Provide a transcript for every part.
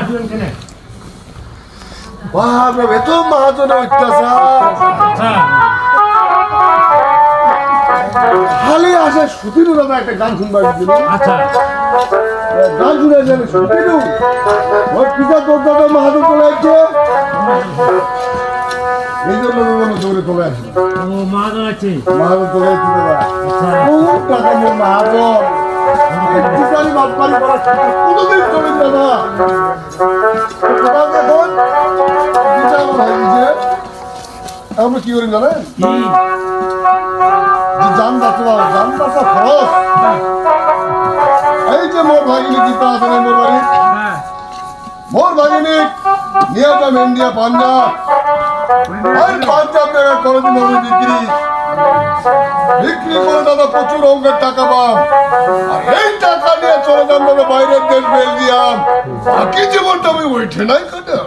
আসলেন কেন? বাবা এত মহাজনের অত্যাচার। আচ্ছা খালি আসে সুতির দাদা একটা গান শুনবার দিল আচ্ছা। গান শুনে যাবে সুতির ওর পিতা তোর দাদা মহাজন চলে আসছে। এই জন্য বিভিন্ন দৌড়ে চলে আসে। ও মহাজন আছে। মহাজন চলে আসছে দাদা। আচ্ছা। বহুত টাকা নিয়ে মহাজন। বিচারি বাটপারি করার কোনোদিন চলে দাদা? কোথাও দেখুন বিচার ভাই বুঝে আমরা কি করি জানেন? যে জান বাঁচবা জান বাঁচা খরচ। এই যে মোর ভাগিনী গীতা আছে মোর বাড়ি? হ্যাঁ। মোর ভাগিনী নিয়ে যাম ইন্ডিয়া পাঞ্জাব। পাঞ্জাব থেকে করে দিন আমি বিক্রি বিক্রি করে দাদা প্রচুর অঙ্কের টাকা আর এই টাকা নিয়ে চলে যান দাদা বাইরের দেশ বেলজিয়াম। বাকি জীবনটা আমি ওইঠে নাই কাটা।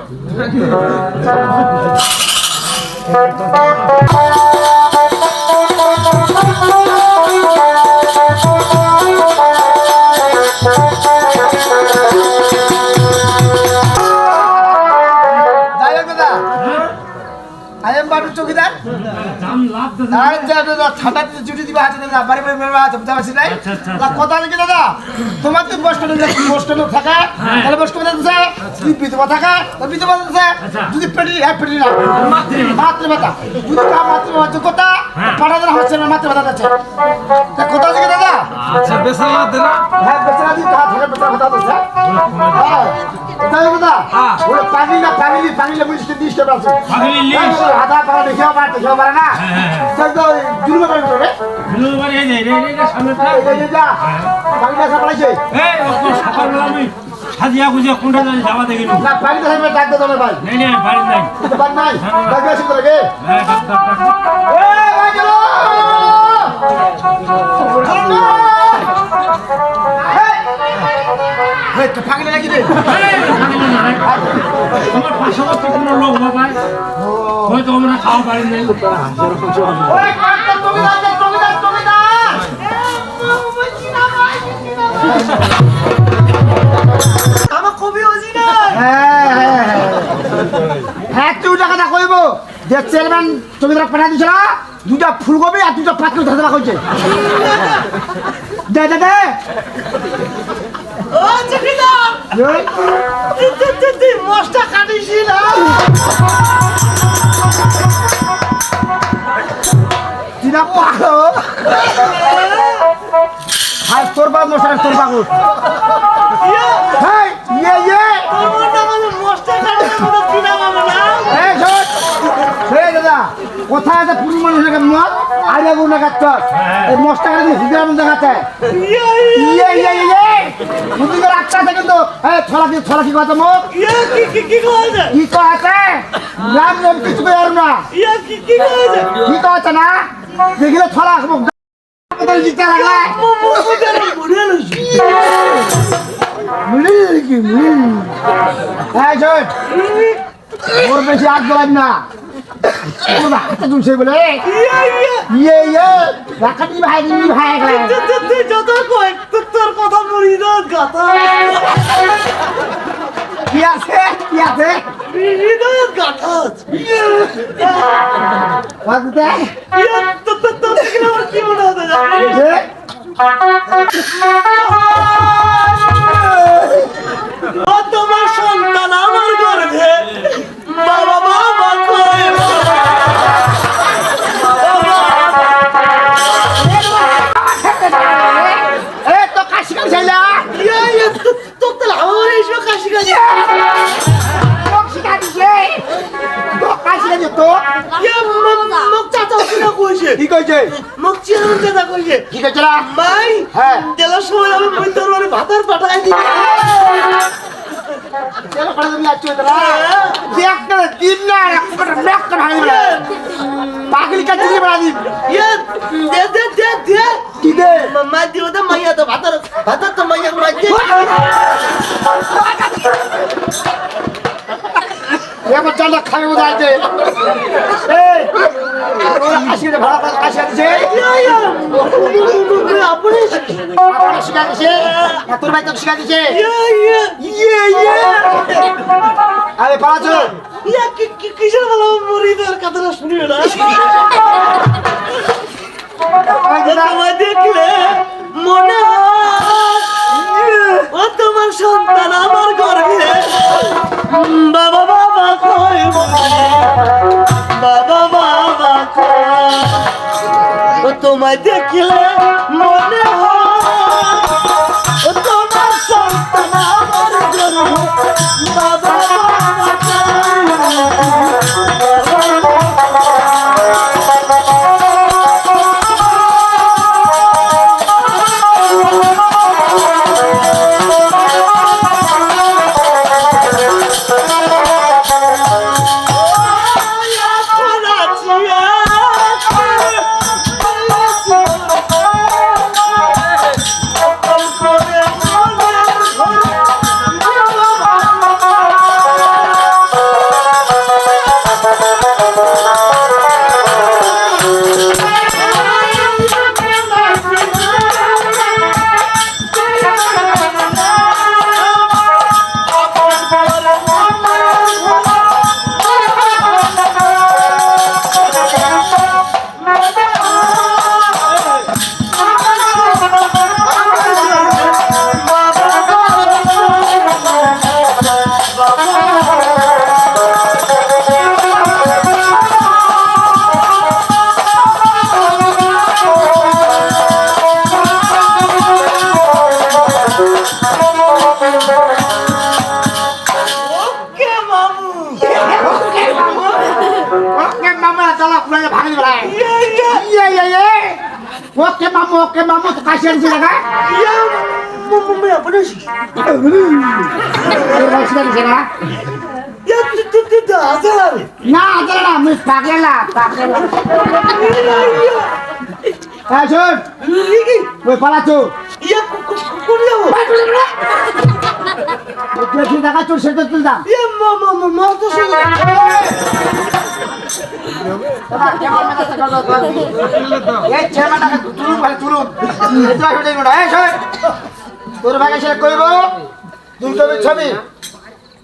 দাদা আর যা দাদা ঠান্ডা দিতে ছুটি দিবা আছে দাদা বাড়ি বাড়ি বাড়ি আছে বুঝতে পারছি নাই? তা কথা নাকি দাদা? তোমার তো বস স্ট্যান্ডে যাচ্ছি থাকা। তাহলে বস স্ট্যান্ডে যাচ্ছে যদি বিধবা থাকা? তো বিধবা যাচ্ছে। যদি পেটি হ্যাঁ পেটি না। মাতৃভাষা। মাতৃভাষা যদি তা মাতৃভাষা যোগ্যতা। পাঠাতে হচ্ছে না মাতৃভাষা যাচ্ছে কথা নাকি দাদা? আচ্ছা বেসা লাভ না হ্যাঁ বেচারা দিন তা থাকে বেচারা কথা বলছে হ্যাঁ তাই দাদা হ্যাঁ। ওরা পাগলি না পাগলি পাগলি বুঝতে পাগলি লিস্ট। হাতা পাগলা দেখিও পারে দেখিও পারে না হ্যাঁ, হ্যাঁ, হ্যাঁ। তাই তো জুলুমে পারে রে হ্যালো বাড়ি এই রে রে সামনে এই এই যে, যা পাগলি আসা পালাইছে এই সকালবেলা আমি সাজিয়া গুজিয়া কোনটা জানি যাওয়া দেখিনি না পাগলি আসা ডাক দে তোর ভাই নেই নেই বাড়ি নাই তো বাদ নাই ডাক হ্যাঁ ডাক ডাক ডাক এ ভাই চলো হে তো পাগলি রে? কোনো লোক হয়তো আমরা খাওয়া পারি নাই। তুমি তুমি তুমি আমার কবি হ্যাঁ হ্যাঁ। হ্যাঁ তুই টাকা দা কইব যে চেয়ারম্যান জমিদার পাঠা দিছিল দুটা ফুলকপি আর দুটা ধরে রাখা হয়েছে দে দে দে। ও চকিদার তুই তুই তুই মশটা কাটিস না দিনা পাগল। হাই তোর বাপ মশাই তোর পাগল হেই ইয়ে ইয়ে। তোর মনটা মানে মশটা কাটিস কোনো কিনা মানে না। এই শোন। এই দাদা কোথায় আছে পুরুষ মানুষের কেমন আরে গুণ দেখাচ্ছ এই মশটা কাছে হিজার মধ্যে দেখাচ্ছে ইয়ে ইয়ে ইয়ে ইয়ে। বুদ্ধি করে আটটা আছে কিন্তু। এই ছলা কি ছলা কি কথা মুখ? ইয়ে কি কি কি কইছে? কি কয়েছে রাম রাম কিছু কই না। ইয়ে কি কি কইছে? কি কয়েছে না? দেখিলে ছলা মুখ জিতে লাগলে। বুড়ে লইছি। মুলি কি মুলি এই শোন। ওর বেশি আগ গলাম না। ওর হাতে তুলছে বলে ইয়ে ইয়ে। ইয়ে ইয়ে। রাখাটি ভাই নি ভাই গেলে তুই তুই তুই যত কই তোর তোর কথা মরি না গাতা কি আছে? কি আছে? হৃদয় গাথা বাগুতে ইয়ে তো তো তো দেখলে আমার কি মনে হতে জানিস যে? ও তোমার সন্তান আমার গর্ভে বাবা বাবা কইছে? কি কইছে? মোক চিরন চাচা কইছে। কি কইছে না মাই হ্যাঁ। জেলার সময় আমি মই তোর মানে ভাতার পাঠাই দিই চলো পড়ে তুমি আছো তোরা দেখ না দিন না একটা ম্যাক করে পাগলি কাটি দিয়ে বলা দিন ইয়ে দে দে দে দে। কি দে? দিও দে মাইয়া তো ভাতার ভাতার তো মাইয়া মাই দে এবার চলো খাবে বোঝা আছে কাশি ভাড়া তোর ইয়ে ইয়ে আরে পাঁচো ইয়া কি কি কিসের কথাটা শুনিও না তোমায় দেখলে মনে হয় তোমার সন্তান আমার গর্ভে। তোমায় দেখলে মনে হয় তোমার সন্তান আমার জন্য। বাবা ওকে মামু তো কাশি আনছে দেখা ইয়ে মামু আপনি তোর ভাই শিখা দিছে না ইয়ে তুই তুই তুই তো আজারে না আজকে না আমি পাগলা পাগলা হ্যাঁ শোন ইয়ে ইয়ে যাব দেখি দেখা চোর সেটা দা ইয়ে শোন তোর ভাগে সে কইব দুই কবি ছবি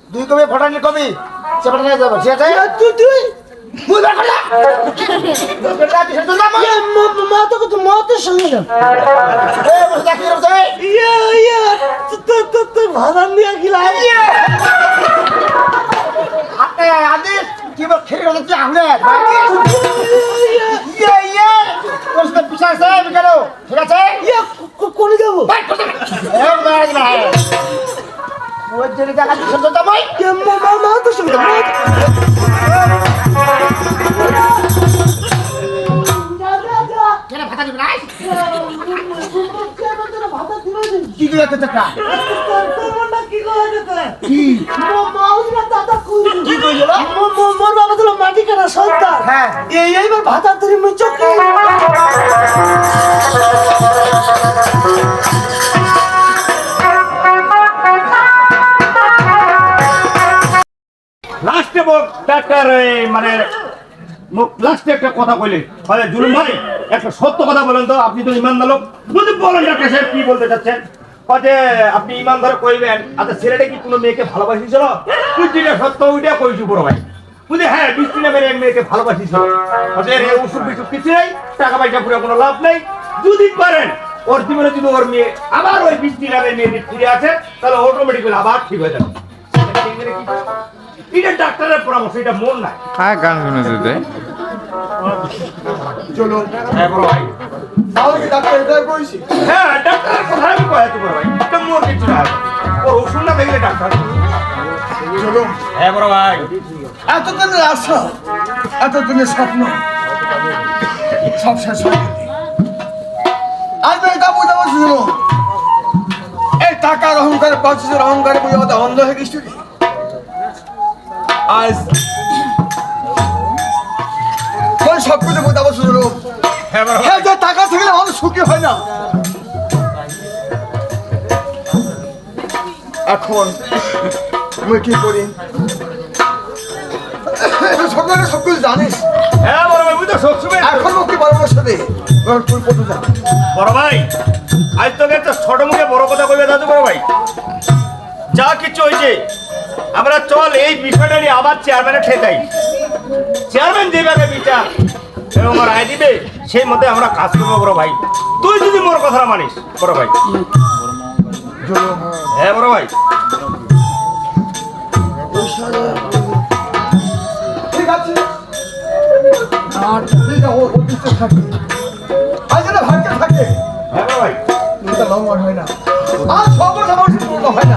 দুই কবি ফটানি কবি যাব তুই তুই। মুই বের করলা ইয়ে ইয়ে ইয়ে ভাড়া নিয়ে গিলা। ইয়ে কি বল খেয়ে রছে আহলে ইয়ে ইয়ে তোর সাথে পিছা আছে আমি ঠিক আছে? ইয়ে কোন যাব? ওই জায়গা তুই কি করে তো টাকা কি? কি? কি মোর বাবা তো মাটি কাটা সন্তান হ্যাঁ। লাস্টে মানে লাস্টে একটা কথা কইলেন মানে জুলুম ভাই, একটা সত্য কথা বলেন তো, আপনি তো ইমান লোক। যদি বলেন কি বলতে চাচ্ছেন? যে আপনি ইমান ধরে কইবেন আচ্ছা ছেলেটা কি কোনো মেয়েকে ভালোবাসিছিল যেটা সত্য ওইটা কইছি বড় ভাই। বুঝলি হ্যাঁ বৃষ্টি নামের এক মেয়েকে ভালোবাসিছিল ওদের এই ওষুধ বিষুধ কিছু নেই টাকা পয়সা পুরো কোনো লাভ নেই। যদি পারেন, ওর জীবনে যদি ওর মেয়ে আবার ওই বৃষ্টি নামের মেয়েটি ফিরে আসে, তাহলে অটোমেটিক্যালি আবার ঠিক হয়ে যাবে। এটা ডাক্তারের পরামর্শ এটা মন নাই। হ্যাঁ গান শুনে যেতে চলো হ্যাঁ বড় ভাই। তাহলে কি ডাক্তার এটাই কইছি হ্যাঁ ডাক্তারের কথা আমি কয়ে তো বড় ভাই? এটা মোর কিছু না। ওর ওষুধ না দেখলে ডাক্তার চলো হ্যাঁ বড় ভাই। এতদিনের আশা এতদিনের স্বপ্ন সব শেষ হয়ে গেছে। আজ এটা বুঝতে পারছিল এই টাকার অহংকারে পঁচিশের অহংকারে বুঝে অন্ধ হয়ে গেছিল আজ কোন সব কিছু বুঝতে পারছিল হ্যাঁ হ্যাঁ যে টাকা থাকলে মানুষ সুখী হয় না। এখন আমি কি করি? সকলে সব কিছু জানিস। হ্যাঁ বড় ভাই বুঝতে সবসময় এখন মুক্তি তুই পটু যা বড় ভাই আজ তোকে একটা ছোট মুখে বড় কথা কইবে দাদু বড় ভাই। যা কিছু হয়েছে আমরা চল এই বিষয়টা নিয়ে আবার চেয়ারম্যানের ঠেকাই চেয়ারম্যান যেভাবে বিচার এবং রায় দিবে সেই মতে আমরা কাজ করব বড় ভাই। তুই যদি মোর কথাটা মানিস বড় ভাই। হ্যাঁ বড় ভাই। ঠিক আছে। আর থাকে হ্যাঁ ভাই। লম্বা হয় না। আর সব সবার হয় না।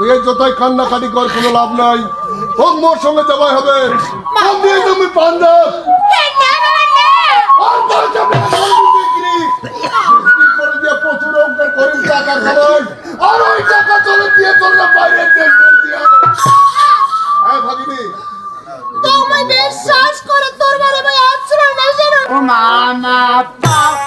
তুই এই যতই কান্নাকাটি কর কোনো লাভ নাই। তোর মোর সঙ্গে যাওয়াই হবে। তোর দিয়ে তুমি পাঞ্জাব। দিয়ে প্রচুর অঙ্কের টাকা খাওয়াই। আর ওই টাকা চলে দিয়ে তোমরা বাইরে দেশ হ্যাঁ ভাগিনী। তোমায় বিশ্বাস করে তোর বারে ভাই আশ্রয় না ও মামা চলে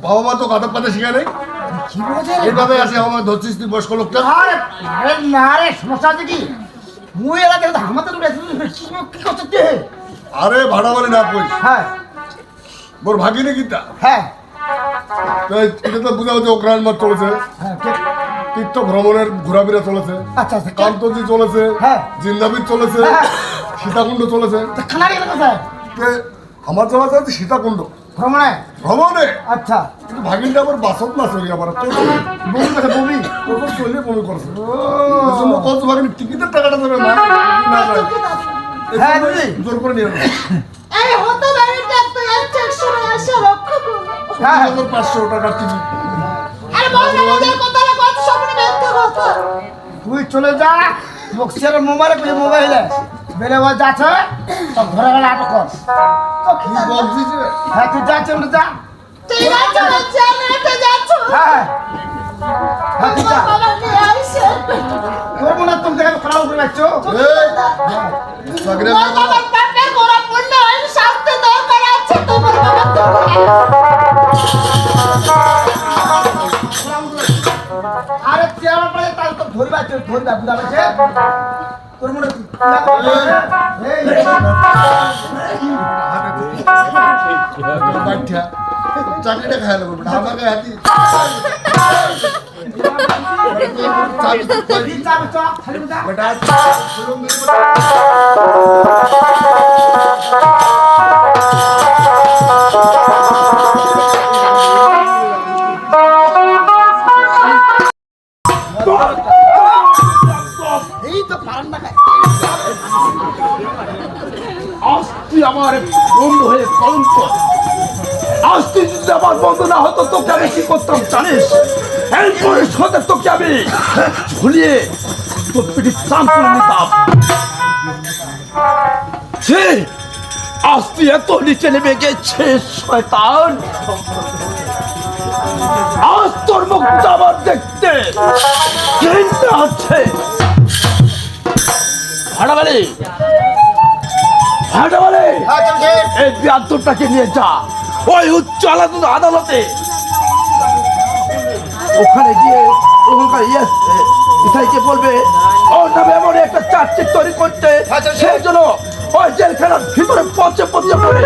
বাবা মা তো কাঁদা পাতা শিখে নেই কি বলেছে রে? এইভাবে আসে আমার ধরছিস তুই বয়স্ক লোকটা আরে না রে সমস্যা আছে কি মুই এলা দেখো হামাতে কি তুই আরে ভাড়া বলে না কইস হ্যাঁ মোর ভাগিনি কিতা হ্যাঁ তো এটা তো বুঝা হচ্ছে চলেছে হ্যাঁ তীর্থ ভ্রমণের ঘোরাফেরা চলেছে আচ্ছা আচ্ছা কান্তজি চলেছে হ্যাঁ। জিন্দাবিদ চলেছে হ্যাঁ। সীতাকুণ্ড চলেছে। তা খানা গেলে কোথায় তে আমার যাওয়া যাচ্ছে সীতাকুণ্ড। ভ্রমণে? ভ্রমণে? আচ্ছা। কিন্তু ভাগিনটা আবার বাসত না চলি আবার। বমি দেখে বমি। ও তো চলে বমি করছে। এই জন্য কত ভাগিন টিকিটের টাকাটা দেবে মা। না হ্যাঁ, জন্য জোর করে নিয়ে এই হতে বাড়িটা তো এক সময় আসে রক্ষা করো হ্যাঁ হ্যাঁ। হাজার পাঁচশো টাকার টিকিট। আরে বল না যে কথাটা কত স্বপ্নে মিথ্যা কথা তুই চলে যা বক্সের মোবাইলে তুই মোবাইলে। বেলে ও যাচ্ছে তো ঘরে গেলে আটক কর। কি বলছিস রে? হ্যাঁ তুই যাচ্ছে ওটা যা। ঠিক আছে বাচ্চা আমি একটা যাচ্ছ। হ্যাঁ হ্যাঁ। তুই যা। বাবা তোর মনে তুমি দেখে খারাপ করে রাখছো? তোমার বাবার পাপের করা পুণ্য হয় শাস্তি দরকার আছে তোমার বাবা তাহলে তো ধরবা ধরবা বুঝা পেয়েছে তোর মনে বাচ্চা, চাকরিটা খাই বেটা, আমাকে হাতি বেটা তুই আমার বন্ধু হয়ে কলঙ্ক আজ তুই যদি আমার বন্ধু না হতো, তোকে আমি কি করতাম জানিস? এরপরে সাথে তোকে আমি ঝুলিয়ে তোর পিঠে নিতাম। ছি! আজ তুই এত নিচে নেমে গেছিস, শয়তান। আজ তোর মুখটা আমার দেখতে আছে। ভাড়া বাড়ি হ্যাঁ চলছে এই বিয়াত্তরটাকে নিয়ে যা। ওই উচ্চ আদালত। ওখানে গিয়ে ওখানকার ইয়ে ইসাইকে বলবে ওর নামে এমন একটা চার্জশিট তৈরি করতে। সেই জন্য ওই জেলখানার ভিতরে পচে পচে পড়ে।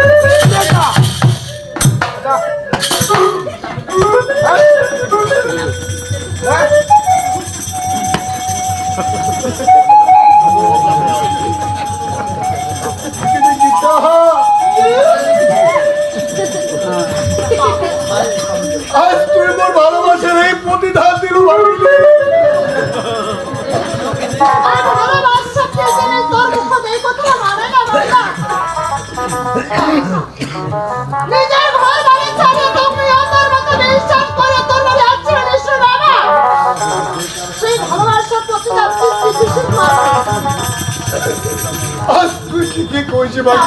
আজ তুই মোর ভালোবাসার এই প্রতিধান দিল তোর নিজের ঘর বাড়ি ছাড়ে তুমি তোর মতো বিশ্বাস করে তোর বাড়ি আসছে নিশ্চয় বাবা? সেই ভালোবাসার প্রতি আপনি কিছু আজ তুই ঠিকই কইছি বাবা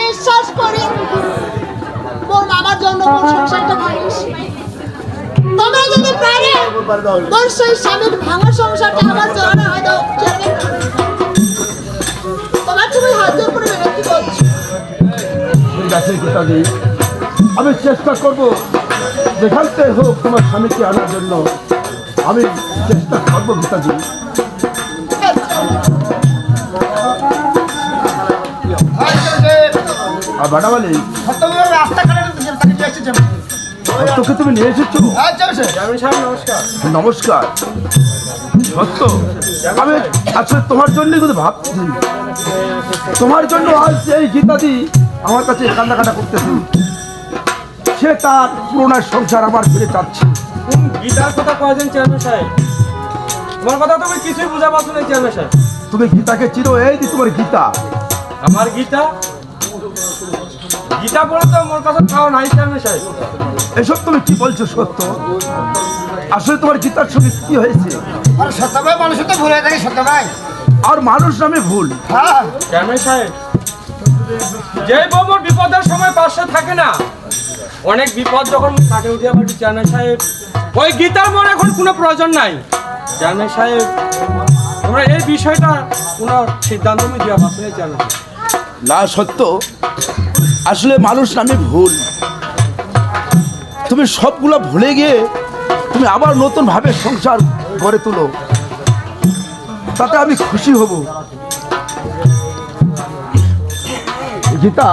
বিশ্বাস করি তোর বাবার জন্য তোর সংসারটা ভাঙিস তোমরা যদি পারে তোর সেই স্বামীর ভাঙা সংসারটা আমার জন্য হয়তো তোমার তুমি হাত জোর করে বিনতি করছি ঠিক আছে গীতাদি আমি চেষ্টা করব যেখান থেকে হোক তোমার স্বামীকে আনার জন্য। আমি চেষ্টা করব গীতাদি এসেছে তোকে তুমি নিয়ে এসেছ? আচ্ছা নমস্কার। সত্য। আমি আসলে তোমার জন্যই কিন্তু ভাবছি। তোমার জন্য আজ এই গীতাদি আমার কাছে কান্নাকাটা করতেছে। সে তার পুরোনো সংসার আবার ফিরে চাচ্ছে। গীতার কথা কয়েছেন চেয়ারম্যান সাহেব। তোমার কথা তো আমি কিছুই বুঝা পাচ্ছি না চেয়ারম্যান সাহেব। তুমি গীতাকে চিনো এই যে তোমার গীতা। আমার গীতা? গীতা বলে তো মোর কাছে খাওয়া নাই চেয়ারম্যান সাহেব এসব তুমি কি বলছো সত্য? আসলে তোমার গীতার সঙ্গে কি হয়েছে? আর সত্য ভাই মানুষ তো ভুলে থাকে সত্য ভাই আর মানুষ নামে ভুল। হ্যাঁ। সাহেব যে বউ মোর বিপদের সময় পাশে থাকে না অনেক বিপদ যখন কাটে উঠে আমার চেয়ারম্যান সাহেব ওই গীতার মোর এখন কোনো প্রয়োজন নাই। চেয়ারম্যান সাহেব তোমরা এই বিষয়টা কোনো সিদ্ধান্ত আমি দেওয়া পাচ্ছি না চেয়ারম্যান না সত্য। আসলে মানুষ নামে ভুল। তুমি সবগুলো ভুলে গিয়ে তুমি আবার নতুন ভাবে সংসার গড়ে তুলো। তাতে আমি খুশি হব। গীতা?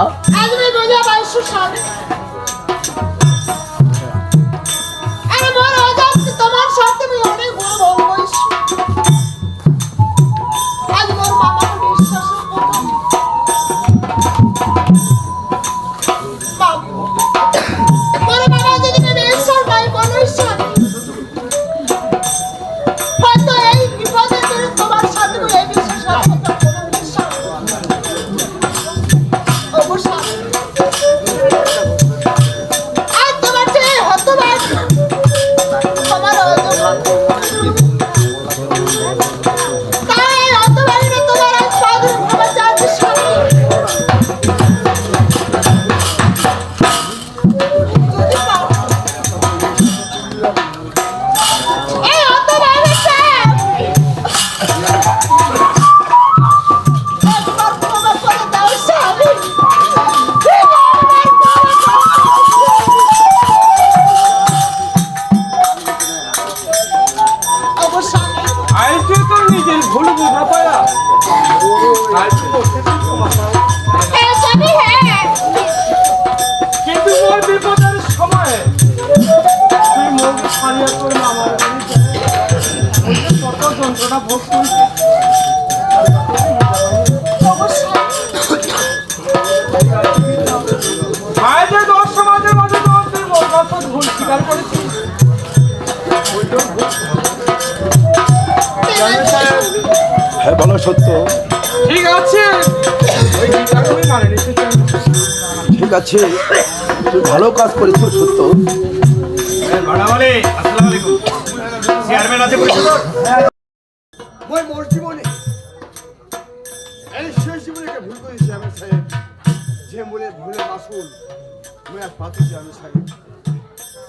মই আজ পাচ্ছি আমি সাহেব।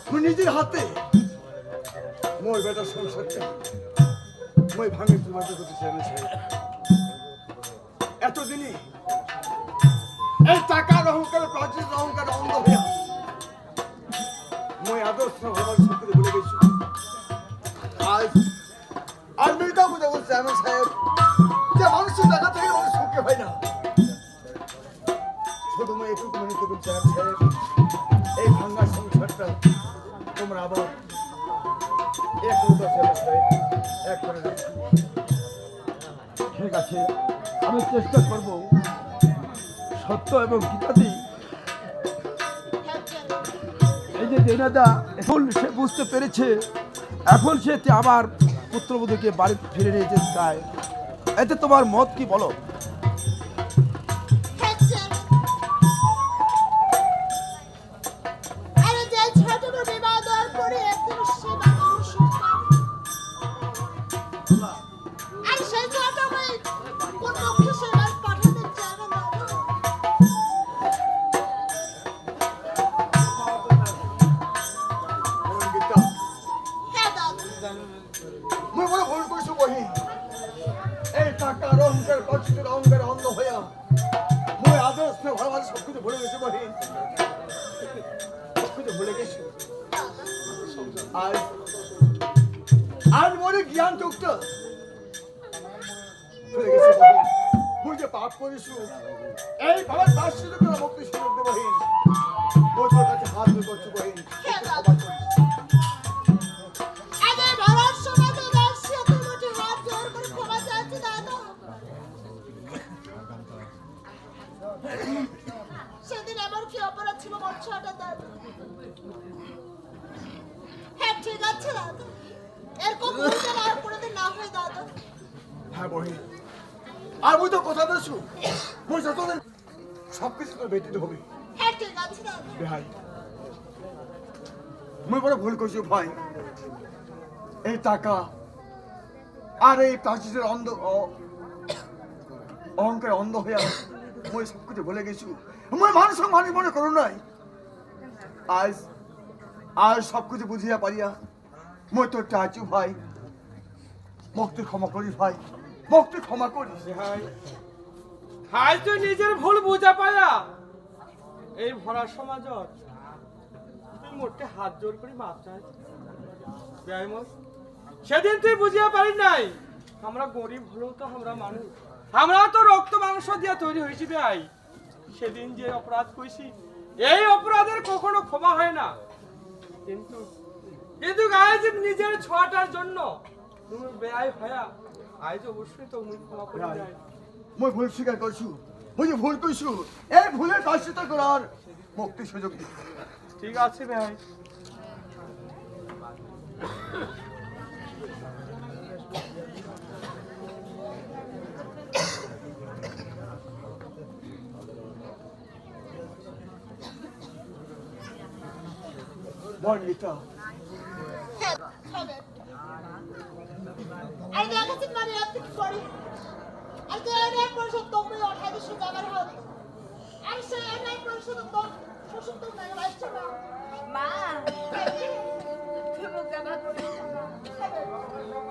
মই নিজের হাতে মোর বেটার সংসারটা মই ভাঙে তোমার করতেছি আমি সাহেব। এতদিনে এই টাকার প্রাচীন অহংকার অন্ধ হইয়া মই আদর্শ ভগবান সত্যি ভুলে গেছি। আজ আর বুঝে বলছে আমি সাহেব যে মানুষের টাকা থেকে মানুষ সুখে হয় না। শুধু মই এটুকু মনে সাহেব এই ভাঙ্গা সংসারটা তোমরা আবার এক এক করে ঠিক আছে, আমি চেষ্টা করব সত্য এবং গীতাদি দেনাদা এখন সে বুঝতে পেরেছে, এখন সে আবার পুত্রবধূকে বাড়ি ফিরে নিয়ে যেতে চায়। এতে তোমার মত কি বলো? মুই বড় ভুল করছ বহি। এই টাকার অহংকার কচিতের অহংকার অন্ধ হইয়া মুই সব কিছু ভুলে গেছি বহি। সব কিছু ভুলে গেছি। আর আর জ্ঞান চুক্ত মুই যে পাপ করিছু এই বাবার দাস মুক্তি সুযোগ দেবহীন বহি। কাছে হাত করছি বহিন সব কিছু তোর ব্যতীত হবে। হ্যাঁ ভাই মুই বড় ভুল করছি ভাই। এই টাকা আর এই প্রাচীরের অন্ধ অহংকার অন্ধ হইয়া মুই সব কিছু ভুলে গেছি। মুই মানুষ মানুষ মনে করো নাই। আজ আজ সব কিছু বুঝিয়া পারিয়া মুই তোর চাচু ভাই। মুক্তি ক্ষমা করিস ভাই। মুক্তি ক্ষমা করিস ভাই হাই তুই নিজের ভুল বুঝা পায়া। এই ভরা সমাজত তুই মোটে হাত জোর করে মাপ চাই সেদিন তুই বুঝিয়া পারি নাই আমরা গরিব হলেও তো আমরা মানুষ। আমরা তো রক্ত মাংস দিয়া তৈরি হয়েছি ভাই সেদিন যে অপরাধ কইছি এই অপরাধের কখনো ক্ষমা হয় না। কিন্তু কিন্তু আজ নিজের ছোঁয়াটার জন্য তুমি বেআই হয়া আজ অবশ্যই তো ক্ষমা করে যাই মই ভুল স্বীকার করছু মুই যে ভুল করছু এই ভুলের প্রাশ্চিত করার মুক্তি সুযোগ ঠিক আছে ভাই। আর দেখাচ্ছি মানে আর কি করি আর যে এনে পরিষদ অঠাই দিছো জায়গার হাত আর সে এনে পরিষদ তো শ্বশুর তো নাই লাইছে না মা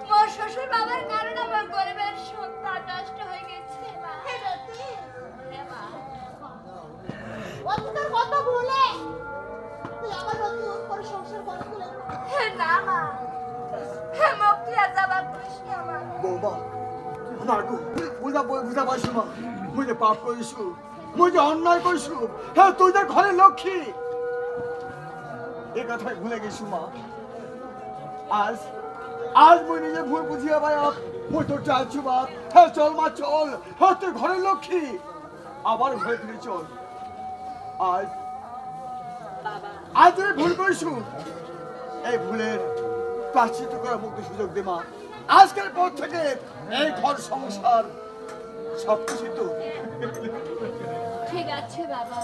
মোর শ্বশুর বাবার কারণে আমার গরিবের সন্তান নষ্ট হয়ে গেছে মা। অতীতের কথা ভুলে তুই আমার নতুন করে সংসার করে তুলে হ্যাঁ, না মা। হ্যাঁ মুক্তি আর যাবা করিস বৌমা আমার বুঝা বুঝা পাইছো মা? মুই যে পাপ করিছু মুই যে অন্যায় করিছু হ্যাঁ তুই যে ঘরে লক্ষ্মী। এ কথাই ভুলে গেছু মা। আজ আজ মুই নিজে ভুল বুঝিয়া পাই মুই তোর চাইছু বাপ। হ্যাঁ চল মা, চল। হ্যাঁ তুই ঘরের লক্ষ্মী। আবার ঘরে ফিরে চল। আজ আজ তুই ভুল করিছু এই ভুলের প্রাচিত করা মুক্তি সুযোগ দে মা। আজকের পর থেকে এই ঘর সংসার সব কিছু তো। ঠিক আছে বাবা।